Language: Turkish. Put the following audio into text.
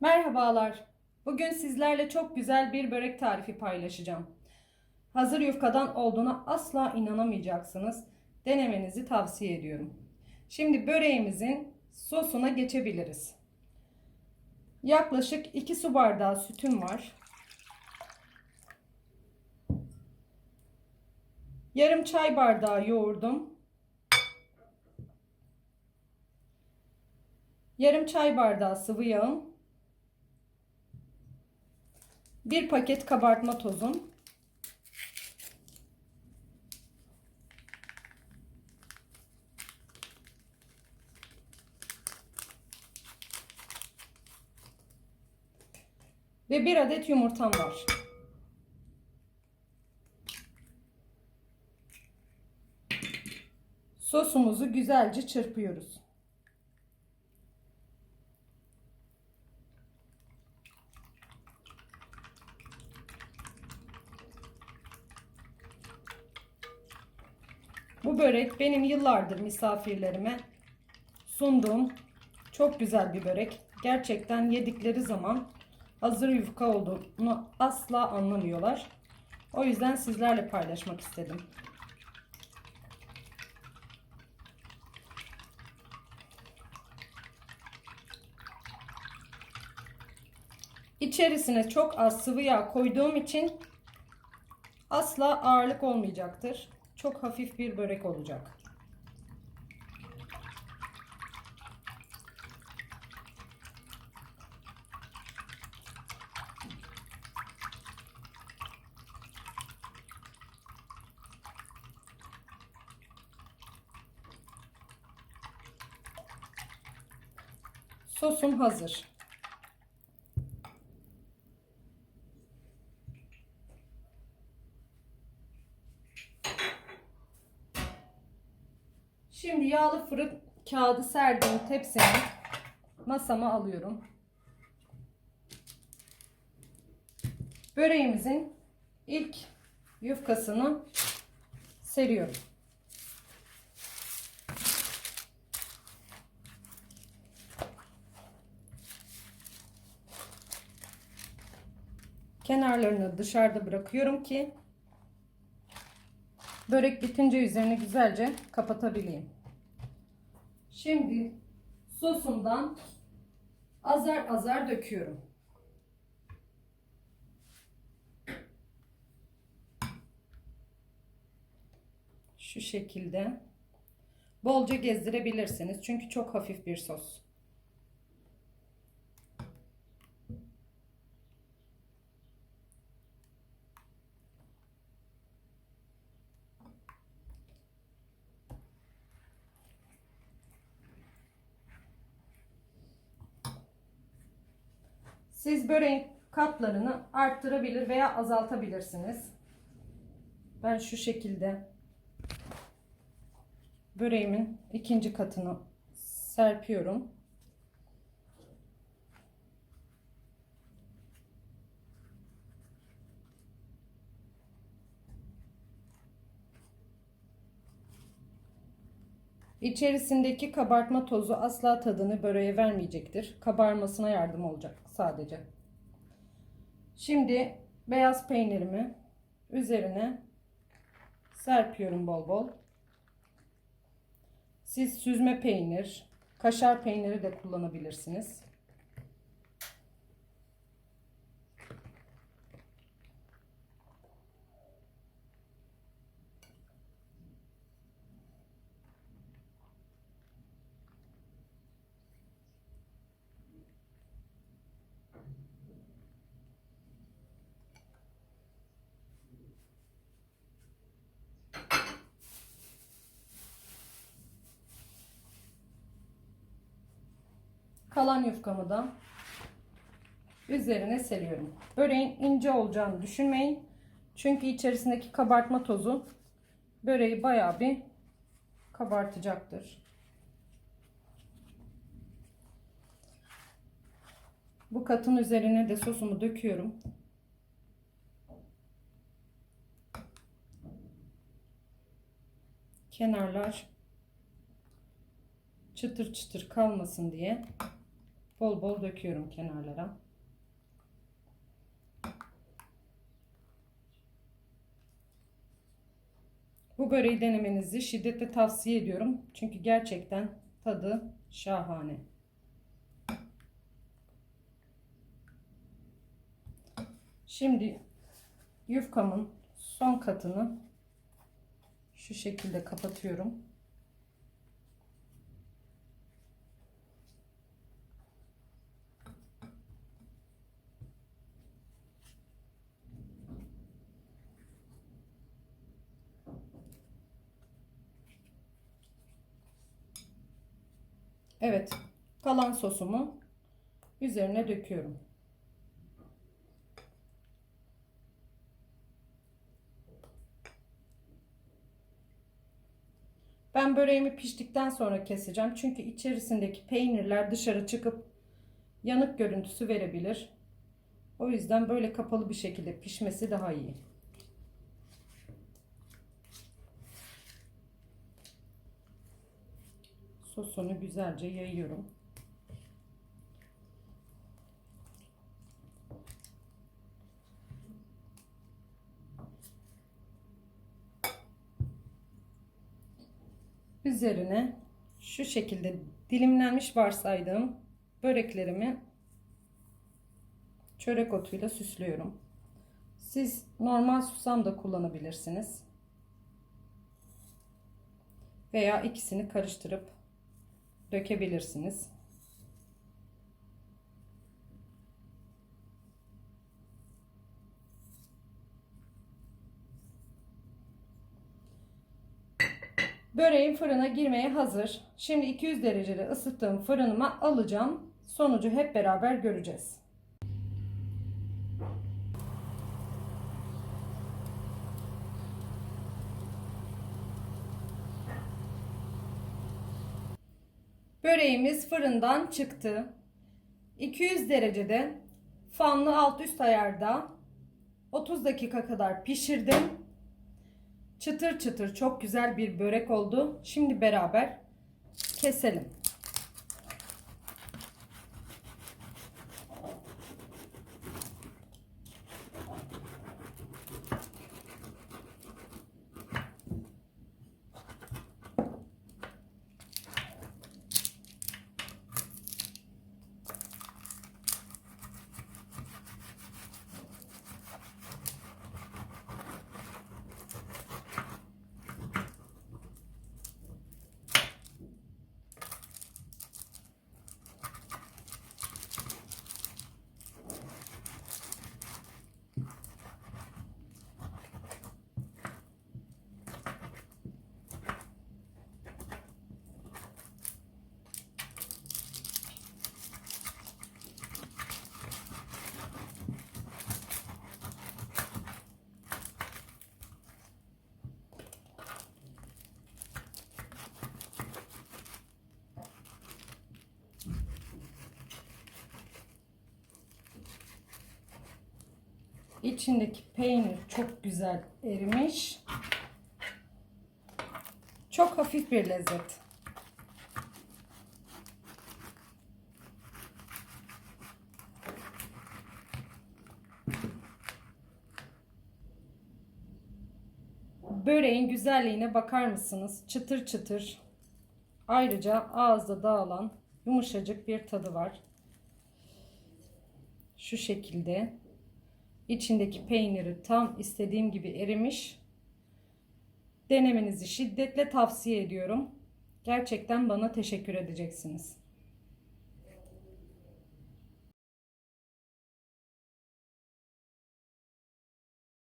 Merhabalar. Bugün sizlerle çok güzel bir börek tarifi paylaşacağım. Hazır yufkadan olduğuna asla inanamayacaksınız. Denemenizi tavsiye ediyorum. Şimdi böreğimizin sosuna geçebiliriz. Yaklaşık 2 su bardağı sütüm var. Yarım çay bardağı yoğurdum. Yarım çay bardağı sıvı yağım. Bir paket kabartma tozum. Ve bir adet yumurtam var. Sosumuzu güzelce çırpıyoruz. Bu börek benim yıllardır misafirlerime sunduğum çok güzel bir börek. Gerçekten yedikleri zaman hazır yufka olduğunu asla anlamıyorlar. O yüzden sizlerle paylaşmak istedim. İçerisine çok az sıvı yağ koyduğum için asla ağırlık olmayacaktır. Çok hafif bir börek olacak. Sosum hazır. Şimdi yağlı fırın kağıdı serdiğim tepsimi masama alıyorum. Böreğimizin ilk yufkasını seriyorum. Kenarlarını dışarıda bırakıyorum ki börek bitince üzerini güzelce kapatabileyim. Şimdi sosumdan azar azar döküyorum. Şu şekilde. Bolca gezdirebilirsiniz. Çünkü çok hafif bir sos. Siz böreğin katlarını arttırabilir veya azaltabilirsiniz. Ben şu şekilde böreğimin ikinci katını serpiyorum. İçerisindeki kabartma tozu asla tadını böreğe vermeyecektir. Kabarmasına yardım olacak sadece. Şimdi beyaz peynirimi üzerine serpiyorum bol bol. Siz süzme peynir, kaşar peyniri de kullanabilirsiniz. Kalan yufkamı da üzerine seriyorum. Böreğin ince olacağını düşünmeyin. Çünkü içerisindeki kabartma tozu böreği bayağı bir kabartacaktır. Bu katın üzerine de sosumu döküyorum. Kenarlar çıtır çıtır kalmasın diye Bol bol döküyorum kenarlara. Bu böreği denemenizi şiddetle tavsiye ediyorum. Çünkü gerçekten tadı şahane. Şimdi yufkamın son katını şu şekilde kapatıyorum. Evet, kalan sosumu üzerine döküyorum. Ben böreğimi piştikten sonra keseceğim. Çünkü içerisindeki peynirler dışarı çıkıp yanık görüntüsü verebilir. O yüzden böyle kapalı bir şekilde pişmesi daha iyi. Sosunu güzelce yayıyorum. Üzerine şu şekilde dilimlenmiş varsaydığım böreklerimi çörek otuyla süslüyorum. Siz normal susam da kullanabilirsiniz. Veya ikisini karıştırıp dökebilirsiniz. Böreğim fırına girmeye hazır. Şimdi 200 derecede ısıttığım fırınıma alacağım. Sonucu hep beraber göreceğiz. Böreğimiz fırından çıktı. 200 derecede fanlı alt üst ayarda 30 dakika kadar pişirdim. Çıtır çıtır çok güzel bir börek oldu. Şimdi beraber keselim. İçindeki peynir çok güzel erimiş. Çok hafif bir lezzet. Böreğin güzelliğine bakar mısınız? Çıtır çıtır. Ayrıca ağızda dağılan yumuşacık bir tadı var. Şu şekilde. İçindeki peyniri tam istediğim gibi erimiş. Denemenizi şiddetle tavsiye ediyorum. Gerçekten bana teşekkür edeceksiniz.